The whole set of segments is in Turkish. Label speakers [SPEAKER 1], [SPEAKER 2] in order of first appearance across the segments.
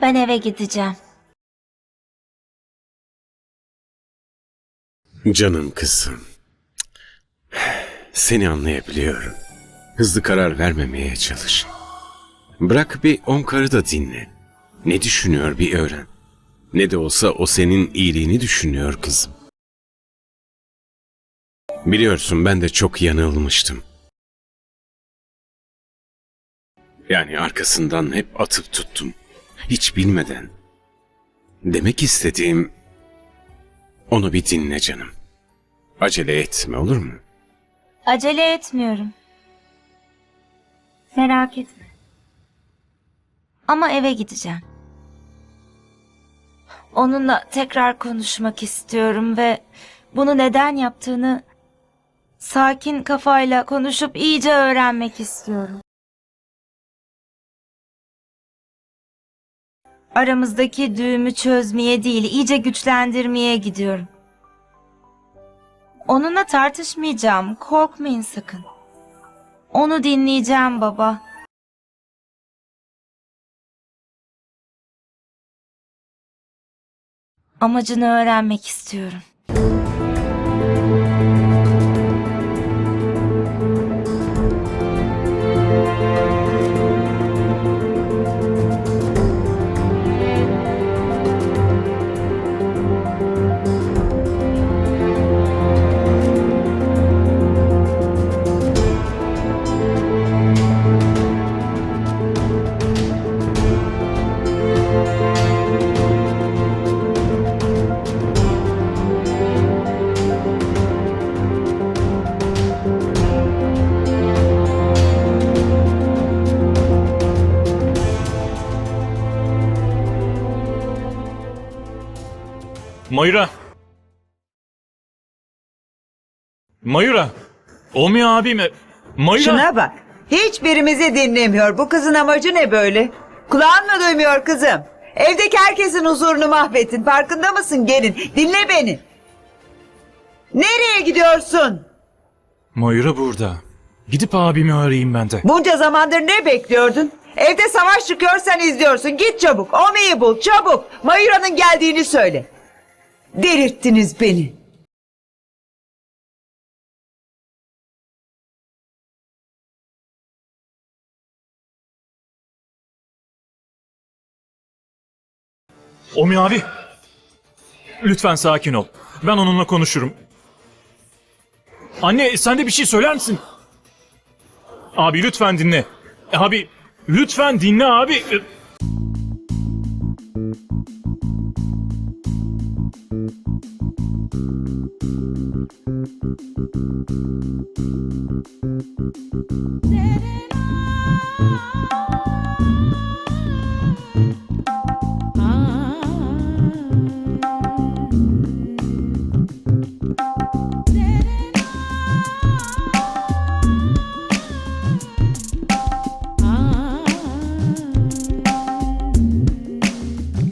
[SPEAKER 1] Ben eve gideceğim.
[SPEAKER 2] Canım kızım. Seni anlayabiliyorum. Hızlı karar vermemeye çalış. Bırak bir Omkar'ı da dinle. Ne düşünüyor bir öğren. Ne de olsa o senin iyiliğini düşünüyor kızım. Biliyorsun ben de çok yanılmıştım. Yani arkasından hep atıp tuttum. Hiç bilmeden. Demek istediğim onu bir dinle canım. Acele etme olur mu?
[SPEAKER 1] Acele etmiyorum. Merak etme. Ama eve gideceğim. Onunla tekrar konuşmak istiyorum ve bunu neden yaptığını sakin kafayla konuşup iyice öğrenmek istiyorum. Aramızdaki düğümü çözmeye değil, iyice güçlendirmeye gidiyorum. Onunla tartışmayacağım. Korkmayın sakın. Onu dinleyeceğim baba. Amacını öğrenmek istiyorum.
[SPEAKER 3] Mayura. Mayura. Omi abim. e, Mayura.
[SPEAKER 4] Şuna bak. Hiçbirimizi dinlemiyor. Bu kızın amacı ne böyle? Kulağın mı duymuyor kızım? Evdeki herkesin huzurunu mahvettin. Farkında mısın gelin? Dinle beni. Nereye gidiyorsun?
[SPEAKER 3] Mayura burada. Gidip abimi arayayım ben de.
[SPEAKER 4] Bunca zamandır ne bekliyordun? Evde savaş çıkıyor sen izliyorsun. Git çabuk. Omi'yi bul çabuk. Mayura'nın geldiğini söyle. Delirttiniz beni.
[SPEAKER 3] Omi abi. Lütfen sakin ol. Ben onunla konuşurum. Anne sen de bir şey söyler misin? Abi lütfen dinle. Abi lütfen dinle abi.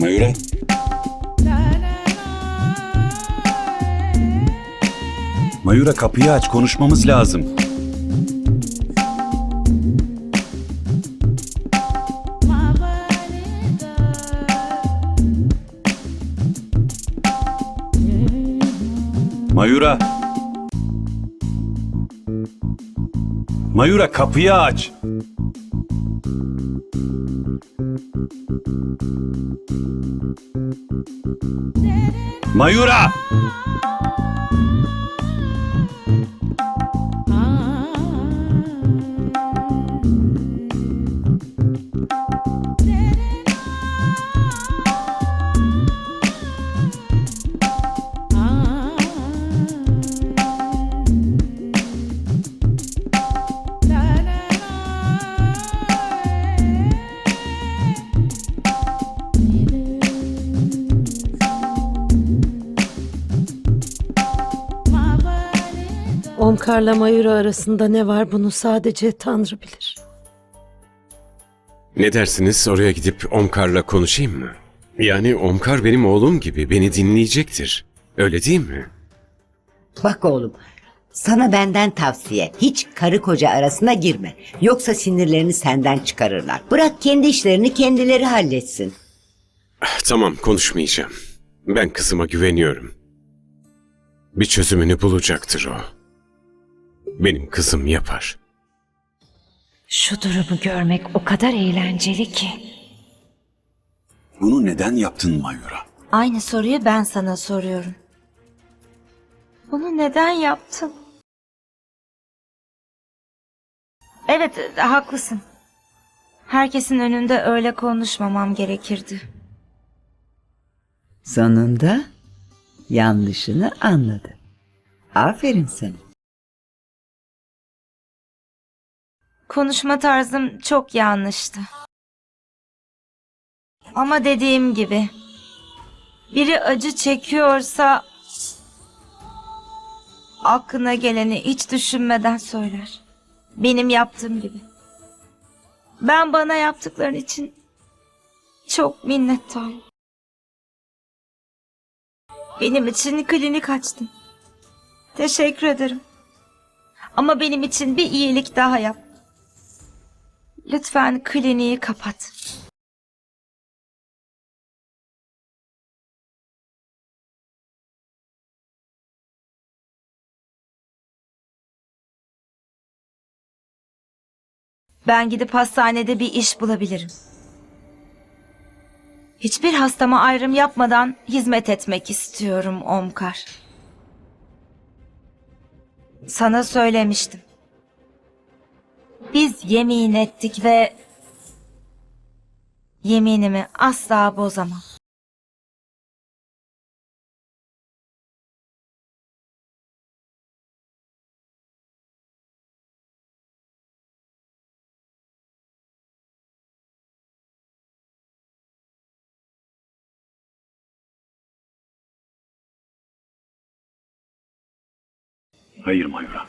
[SPEAKER 3] മയൂര
[SPEAKER 5] Mayura. Kapıyı aç konuşmamız lazım. Mayura. Mayura kapıyı aç. Mayura!
[SPEAKER 6] Omkar'la Mayura arasında ne var bunu sadece Tanrı bilir.
[SPEAKER 2] Ne dersiniz oraya gidip Omkar'la konuşayım mı? Yani Omkar benim oğlum gibi beni dinleyecektir. Öyle değil mi?
[SPEAKER 7] Bak oğlum, sana benden tavsiye. Hiç karı koca arasına girme. Yoksa sinirlerini senden çıkarırlar. Bırak kendi işlerini kendileri halletsin.
[SPEAKER 2] Tamam konuşmayacağım. Ben kızıma güveniyorum. Bir çözümünü bulacaktır o. Benim kızım yapar.
[SPEAKER 1] Şu durumu görmek o kadar eğlenceli ki.
[SPEAKER 5] Bunu neden yaptın Mayura?
[SPEAKER 1] Aynı soruyu ben sana soruyorum. Bunu neden yaptın? Evet, haklısın. Herkesin önünde öyle konuşmamam gerekirdi.
[SPEAKER 4] Sonunda yanlışını anladı. Aferin sana.
[SPEAKER 1] Konuşma tarzım çok yanlıştı. Ama dediğim gibi biri acı çekiyorsa aklına geleni hiç düşünmeden söyler. Benim yaptığım gibi. Ben bana yaptıkların için çok minnettarım. Benim için klinik açtın. Teşekkür ederim. Ama benim için bir iyilik daha yap. Lütfen kliniği kapat. Ben gidip hastanede bir iş bulabilirim. Hiçbir hastama ayrım yapmadan hizmet etmek istiyorum Omkar. Sana söylemiştim. Biz yemin ettik ve yeminimi asla bozamam.
[SPEAKER 5] Hayır Mayura.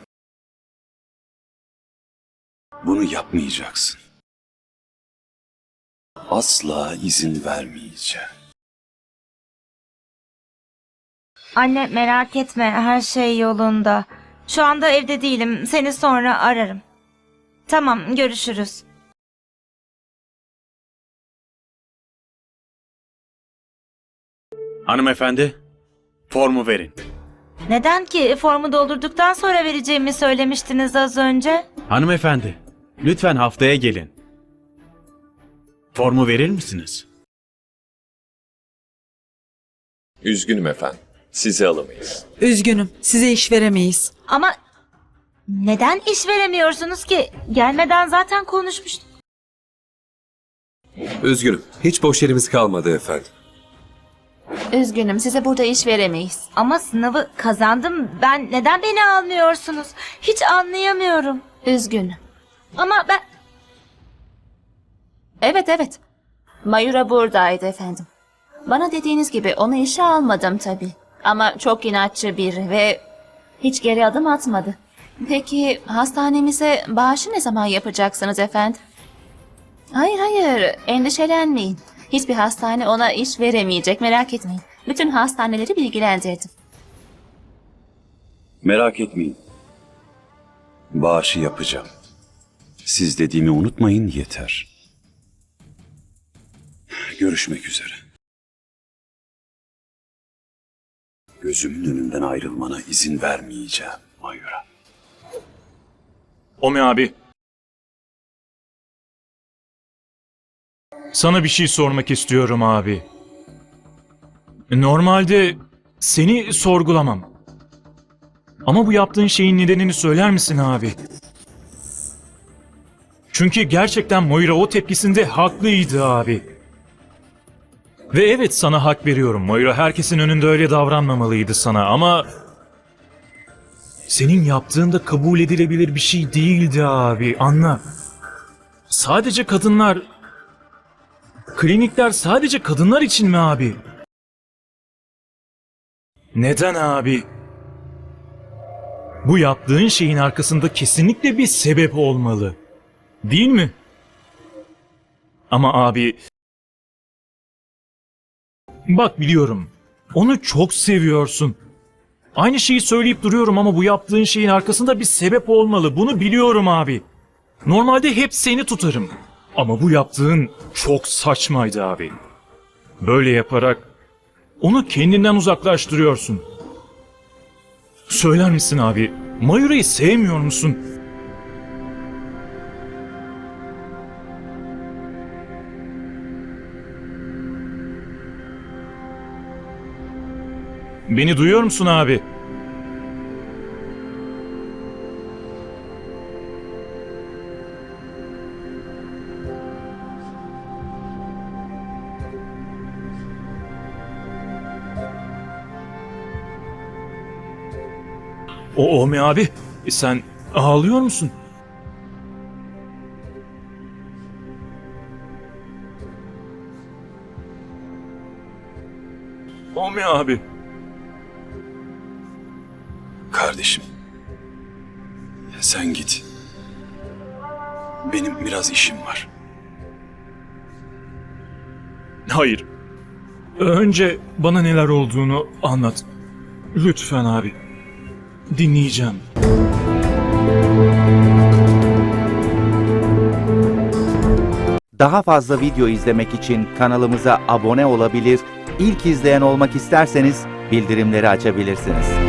[SPEAKER 5] Bunu yapmayacaksın. Asla izin vermeyeceğim.
[SPEAKER 1] Anne merak etme her şey yolunda. Şu anda evde değilim. Seni sonra ararım. Tamam görüşürüz.
[SPEAKER 8] Hanımefendi, formu verin.
[SPEAKER 1] Neden ki formu doldurduktan sonra vereceğimi söylemiştiniz az önce?
[SPEAKER 8] Hanımefendi, lütfen haftaya gelin. Formu verir misiniz?
[SPEAKER 9] Üzgünüm efendim. Sizi alamayız.
[SPEAKER 10] Üzgünüm, size iş veremeyiz.
[SPEAKER 1] Ama neden iş veremiyorsunuz ki? Gelmeden zaten konuşmuştuk.
[SPEAKER 9] Üzgünüm. Hiç boş yerimiz kalmadı efendim.
[SPEAKER 11] Üzgünüm size burada iş veremeyiz.
[SPEAKER 1] Ama sınavı kazandım. Ben neden beni almıyorsunuz? Hiç anlayamıyorum.
[SPEAKER 11] Üzgünüm.
[SPEAKER 1] Ama ben
[SPEAKER 11] Evet evet. Mayura buradaydı efendim. Bana dediğiniz gibi onu işe almadım tabii. Ama çok inatçı biri ve hiç geri adım atmadı. Peki hastanemize bağışı ne zaman yapacaksınız efendim? Hayır hayır endişelenmeyin. Hiçbir hastane ona iş veremeyecek merak etmeyin. Bütün hastaneleri bilgilendirdim.
[SPEAKER 5] Merak etmeyin. Bağışı yapacağım. Siz dediğimi unutmayın yeter. Görüşmek üzere. Gözümün önünden ayrılmana izin vermeyeceğim Mayura.
[SPEAKER 3] Omi abi. Sana bir şey sormak istiyorum abi. Normalde seni sorgulamam. Ama bu yaptığın şeyin nedenini söyler misin abi? Çünkü gerçekten Moira o tepkisinde haklıydı abi. Ve evet sana hak veriyorum. Moira herkesin önünde öyle davranmamalıydı sana ama... Senin yaptığın da kabul edilebilir bir şey değildi abi. Anla. Sadece kadınlar... Klinikler sadece kadınlar için mi abi? Neden abi? Bu yaptığın şeyin arkasında kesinlikle bir sebep olmalı. Değil mi? Ama abi... Bak biliyorum. Onu çok seviyorsun. Aynı şeyi söyleyip duruyorum ama bu yaptığın şeyin arkasında bir sebep olmalı. Bunu biliyorum abi. Normalde hep seni tutarım. Ama bu yaptığın çok saçmaydı abi. Böyle yaparak onu kendinden uzaklaştırıyorsun. Söyler misin abi? Mayura'yı sevmiyor musun? Beni duyuyor musun abi? O Omi abi, e sen ağlıyor musun? Omi abi.
[SPEAKER 5] Kardeşim. Sen git. Benim biraz işim var.
[SPEAKER 3] Hayır. Önce bana neler olduğunu anlat. Lütfen abi. Dinleyeceğim.
[SPEAKER 12] Daha fazla video izlemek için kanalımıza abone olabilir, ilk izleyen olmak isterseniz bildirimleri açabilirsiniz.